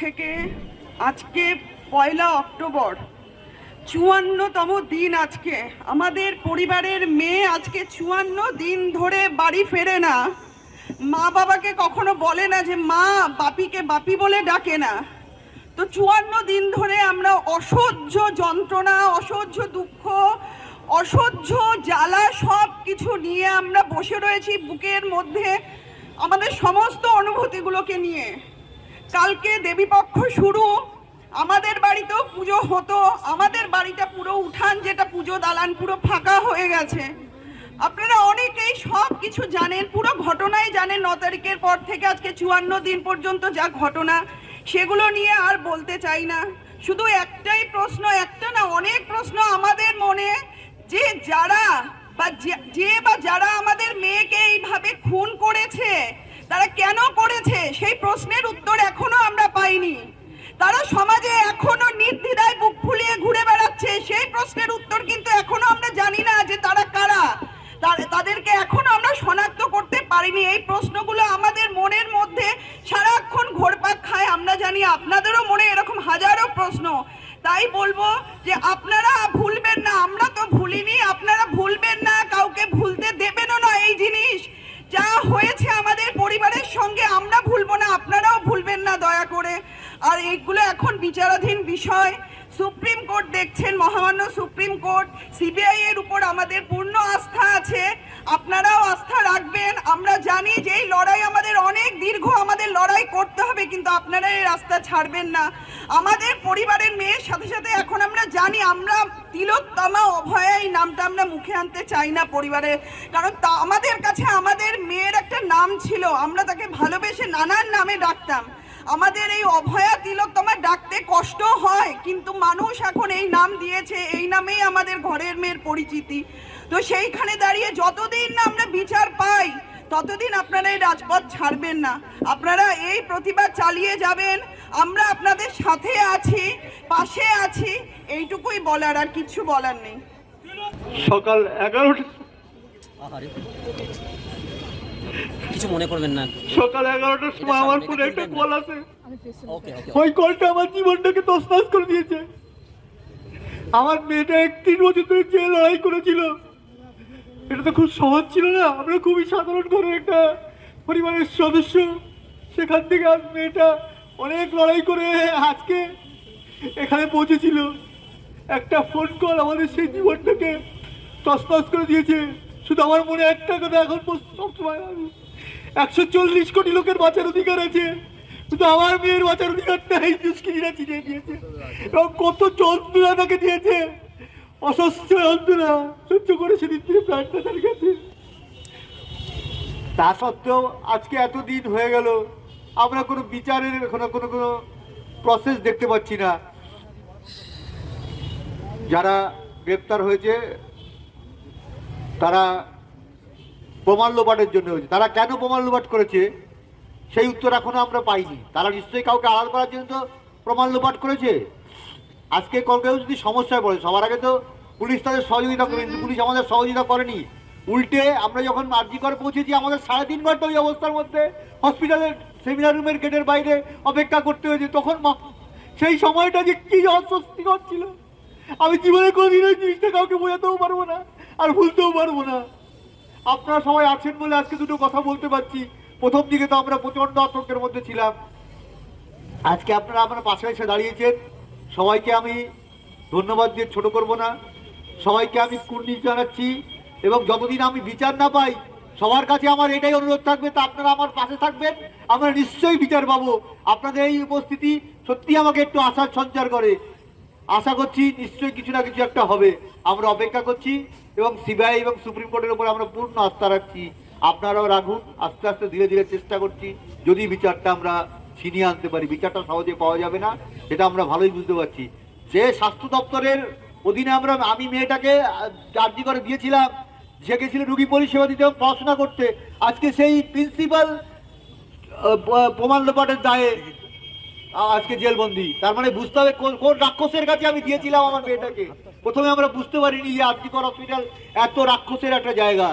থেকে আজকে পয়লা অক্টোবর, চুয়ান্নতম দিন আজকে। আমাদের পরিবারের মেয়ে আজকে চুয়ান্ন দিন ধরে বাড়ি ফেরে না। মা বাবাকে কখনো বলে না যে, মা, বাপিকে বাপি বলে ডাকে না। তো চুয়ান্ন দিন ধরে আমরা অসহ্য যন্ত্রণা, অসহ্য দুঃখ, অসহ্য জ্বালা সব কিছু নিয়ে আমরা বসে রয়েছি বুকের মধ্যে আমাদের সমস্ত অনুভূতিগুলোকে নিয়ে। কালকে দেবীপক্ষ শুরু। আমাদের বাড়িতেও পুজো হতো। আমাদের বাড়িটা পুরো উঠান যেটা পুজো দালান পুরো ফাঁকা হয়ে গেছে। আপনারা অনেকেই সব কিছু জানেন, পুরো ঘটনাই জানেন। ন তারিখের পর থেকে আজকে চুয়ান্ন দিন পর্যন্ত যা ঘটনা, সেগুলো নিয়ে আর বলতে চাই না। শুধু একটাই প্রশ্ন, একটা না, অনেক প্রশ্ন আমাদের মনে। যে যারা বা যে- বা যারা আমাদের মেয়েকে এইভাবে খুন করেছে, তারা কেন করেছে সেই প্রশ্নের উত্তর এখনও আমরা পাইনি তারা সমাজে এখনও নির্দ্বিধায় বুক ফুলিয়ে ঘুরে বেড়াচ্ছে সেই প্রশ্নের উত্তর কিন্তু এখনও আমরা জানি না যে তারা কারা। তাদেরকে এখনও আমরা শনাক্ত করতে পারিনি। এই প্রশ্নগুলো আমাদের মনের মধ্যে সারাক্ষণ ঘোরপাক খায়। আমরা জানি আপনাদেরও মনে এরকম হাজারো প্রশ্ন। তাই বলব যে আপনারা ভুলবেন না, আমরা তো ভুলিনি। আপনারা ভুলবেন না, কাউকে ভুলতে দেবেনও না এই জিনিস। যা হয়েছে আমাদের পরিবারের সঙ্গে, আমরা ভুলবো না, আপনারাও ভুলবেন না দয়া করে। আর এইগুলো এখন বিচারাধীন বিষয়। সুপ্রিম কোর্ট দেখছেন, মহামান্য সুপ্রিম কোর্ট, সিবিআই এর উপর আমাদের পূর্ণ আস্থা আছে, আপনারাও আস্থা রাখবেন। আমরা জানি যে এই লড়াই আমাদের অনেক দীর্ঘ, আমাদের লড়াই করতে হবে, কিন্তু আপনারা এই রাস্তা ছাড়বেন না। আমাদের পরিবারের মেয়ের সাথে সাথে এখন আমরা জানি, আমরা তিলোত্তমা অভয়া এই নামটা আমরা মুখে আনতে চাই না পরিবারের কারণ তা আমাদের কাছে আমাদের মেয়ের একটা নাম ছিল, আমরা তাকে ভালোবেসে নানান নামে ডাকতাম। আমাদের এই অভয়া তিলোত্তমা ডাকতে কষ্ট হয় কিন্তু মানুষ এখন এই নাম দিয়েছে এই নামেই আমাদের ঘরের মেয়ের পরিচিতি। তো সেইখানে দাঁড়িয়ে যতদিন না আমরা বিচার পাই ততদিন আপনারা এই রাজপথ ছাড়বেন না। আপনারা এই প্রতিবাদ চালিয়ে যাবেন আমরা আপনাদের সাথে আছি পাশে আছি এইটুকুই বলার আর কিছু বলার নেই। সকাল এগারোটা। কিছু মনে করবেন না। সকাল এগারোটার সময় আমার ফোনে একটা কল ওকে ওই কলটা আমার জীবনটাকে তছনছ করে দিয়েছে। আমার মেয়েটা একত্রিশ বছর ধরে যে লড়াই করেছিল এটা তো খুব সহজ ছিল না? আমরা খুবই সাধারণ ঘরের একটা পরিবারের সদস্য। সেখান থেকে আজ মেয়েটা অনেক লড়াই করে আজকে এখানে পৌঁছেছিল। একটা ফোন কল আমাদের সেই জীবনটাকে তছনছ করে দিয়েছে। শুধু আমার মনে একটা কথা এখন সবসময় আমি একশো চল্লিশ কোটি লোকের বাঁচার অধিকার আছে। কিন্তু আমার মেয়ের বাঁচার অধিকারটা এই দুষ্কৃতীরা চিনিয়ে দিয়েছে এবং কত যন্ত্রণা তাকে দিয়েছে। অসহ্য যন্ত্রণা সহ্য করে সেদিন তিনি প্রাণটা তার কাছে তা সত্ত্বেও আজকে এত দিন হয়ে গেল, আমরা কোনো বিচারের এখনও কোনো কোনো প্রসেস দেখতে পাচ্ছি না। যারা গ্রেপ্তার হয়েছে তারা প্রমাণ লোপাটের জন্য হয়েছে। তারা কেন প্রমাণ লোপাট করেছে? সেই উত্তর এখনও আমরা পাইনি। তারা নিশ্চয়ই কাউকে আড়াল করার জন্য তো প্রমাণ লোপাট করেছে। আজকে কেউ যদি সমস্যায় পড়ে, সবার আগে তো পুলিশ তাদের সহযোগিতা করে পুলিশ আমাদের সহযোগিতা করেনি। উল্টে আমরা যখন আর্জি করে পৌঁছেছি, আমাদের সাড়ে তিন ঘণ্টা ওই অবস্থার মধ্যে হসপিটালের সেমিনার রুমের গেটের বাইরে অপেক্ষা করতে হয়েছে। তখন সেই সময়টা যে কি অস্বস্তিকর ছিল। আমি জীবনে কোনোদিন ওই জিনিসটা কাউকে বোঝাতেও পারব না। আর ভুলতেও পারব না। আপনারা সবাই আছেন বলে আজকে দুটো কথা বলতে পারছি। প্রথম দিকে তো আমরা প্রচণ্ড আতঙ্কের মধ্যে ছিলাম। আজকে আপনারা আমার পাশে এসে দাঁড়িয়েছেন। সবাইকে আমি ধন্যবাদ দিয়ে ছোট করব না। সবাইকে আমি কুর্নিশ জানাচ্ছি এবং যতদিন আমি বিচার না পাই, সবার কাছে আমার এটাই অনুরোধ থাকবে তা আপনারা আমার পাশে থাকবেন। আমরা নিশ্চয়ই বিচার পাবো। আপনাদের এই উপস্থিতি সত্যি আমাকে একটু আশার সঞ্চার করে। আশা করছি নিশ্চয়ই কিছু না কিছু একটা হবে। আমরা অপেক্ষা করছি এবং সিবিআই এবং সুপ্রিম কোর্টের উপর আমরা পূর্ণ আস্থা রাখছি। আপনারাও রাখুন, আস্তে আস্তে ধীরে ধীরে চেষ্টা করছি। যদি বিচারটা আমরা ছিনিয়ে আনতে পারি, বিচারটা সহজে পাওয়া যাবে না এটা আমরা ভালোই বুঝতে পারছি। যে স্বাস্থ্য দপ্তরের অধীনে আমরা, আমি মেয়েটাকে আর্জি করে দিয়েছিলাম, যে গেছিল রুগী পরিষেবা দিতে পড়াশোনা করতে, আজকে সেই প্রিন্সিপাল প্রমাণ লোপাটের দায়ে আজকে জেলবন্দি। তার মানে বুঝতে হবে কোন কোন রাক্ষসের কাছে আমি দিয়েছিলাম আমার মেয়েটাকে। প্রথমে আমরা বুঝতে পারিনি যে আর্জিকর হসপিটাল এত রাক্ষসের একটা জায়গা।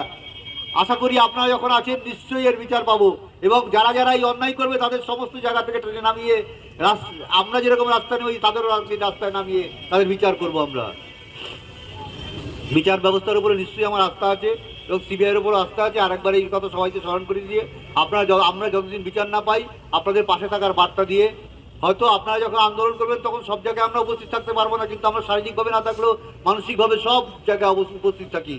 আশা করি আপনারা যখন আছেন, নিশ্চয়ই এর বিচার পাবো। এবং যারা যারা এই অন্যায় করবে, তাদের সমস্ত জায়গা থেকে ট্রেনে নামিয়ে আমরা যেরকম রাস্তায় নেই, তাদেরও রাস্তায় নামিয়ে তাদের বিচার করব আমরা। বিচার ব্যবস্থার উপরে নিশ্চয়ই আমার আস্থা আছে এবং সিবিআইয়ের উপর আস্থা আছে। আরেকবার এই কথা সবাইকে স্মরণ করে দিয়ে, আপনারা আমরা যতদিন বিচার না পাই, আপনাদের পাশে থাকার বার্তা দিয়ে হয়তো আপনারা যখন আন্দোলন করবেন, তখন সব জায়গায় আমরা উপস্থিত থাকতে পারব না, কিন্তু আমরা শারীরিকভাবে না থাকলেও মানসিকভাবে সব জায়গায় উপস্থিত থাকি।